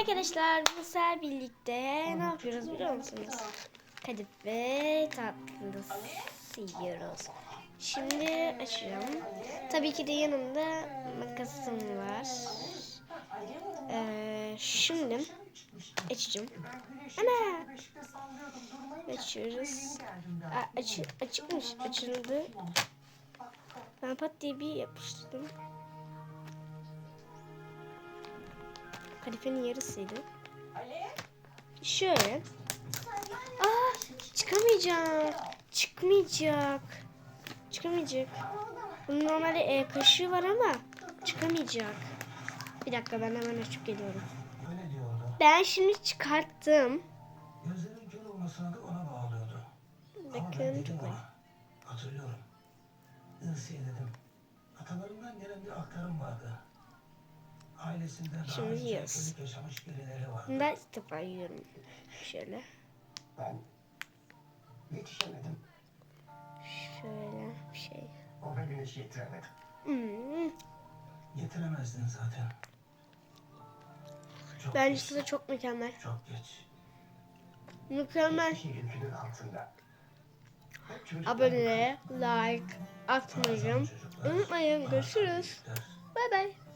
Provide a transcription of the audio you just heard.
arkadaşlar, bu sefer birlikte ne yapıyoruz biliyor musunuz? Kadife tatlısı yiyoruz. Şimdi açıyorum. Tabii ki de yanımda makasım var. Ee, şimdi açacağım. Ana! Açıyoruz. Aa, açı, açıkmış, açıldı. Ben pat diye bir yapıştırdım. Kadifenin yarısıydı. Şöyle. Aa, çıkamayacak. Çıkmayacak. Çıkamayacak. Bunun normalde e, kaşığı var ama çıkamayacak. Bir dakika ben hemen açıp geliyorum. Ben şimdi çıkarttım. Gözlerin kör olmasına da ona bağlıyordu. Bakın çok. Hatırlıyorum. Irsiye dedim. Atalarından gelen bir aktarım vardı. Ailesinde daha Şimdi önce yiyoruz. yaşamış birileri vardı. Ben ilk defa yiyorum. Şöyle. Ben yetişemedim. Şöyle bir şey. Ona güneş yetiremedim. Hmm. Yetiremezdin zaten. Çok Bence tadı çok mükemmel. Çok geç. Mükemmel. Yükünün altında. Abone, like, atmayı unutmayın. Görüşürüz. Bay bay.